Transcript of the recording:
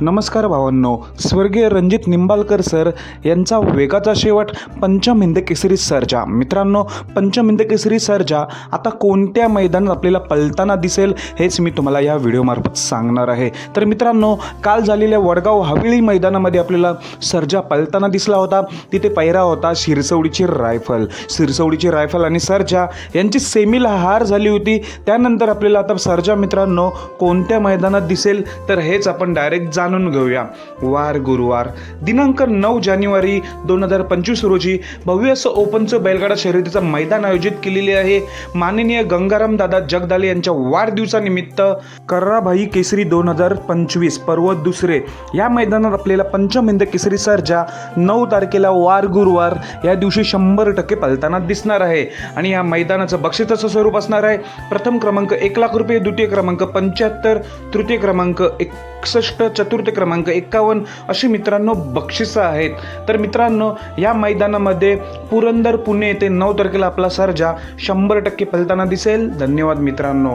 नमस्कार भावांनो. स्वर्गीय रणजित निंबाळकर सर यांचा वेगाचा शेवट पंचम हिंद केसरी सर्जा मित्रांनो पंचम हिंद केसरी सर्जा आता कोणत्या मैदानात आपल्याला पलताना दिसेल हेच मी तुम्हाला या व्हिडिओमार्फत सांगणार आहे. तर मित्रांनो काल झालेल्या वडगाव हवेळी मैदानामध्ये आपल्याला सर्जा पलताना दिसला होता. तिथे पैरा होता शिरसवडीची रायफल. शिरसवडीची रायफल आणि सर्जा यांची सेमीला हार झाली होती. त्यानंतर आपल्याला आता सर्जा मित्रांनो कोणत्या मैदानात दिसेल तर हेच आपण डायरेक्ट जाणून घेऊया. वार गुरुवार. दिनांक नऊ जानेवारी दोन हजार पंचवीस रोजी भव्य असं ओपनचं बैलगाडा शर्यतीचं मैदान आयोजित केलेले आहे. माननीय गंगाराम दादा जगदाले यांच्या वाढदिवसानिमित्त कर्राभाई केसरी दोन हजार पंचवीस पर्व दुसरे या मैदानात आपल्याला पंचमिंद केसरी सरजा नऊ तारखेला वार गुरुवार या दिवशी शंभर टक्के पलताना दिसणार आहे. आणि या मैदानाचं बक्षिसाचं स्वरूप असणार आहे. प्रथम क्रमांक एक लाख रुपये द्वितीय क्रमांक पंच्याहत्तर तृतीय क्रमांक एक एकसष्ट चतुर्थ क्रमांक एकावन्न अशी मित्रांनो बक्षिसं आहेत. तर मित्रांनो या मैदानामध्ये पुरंदर पुणे येथे नऊ तारखेला आपला सर्जा शंभर टक्के पलताना दिसेल. धन्यवाद मित्रांनो.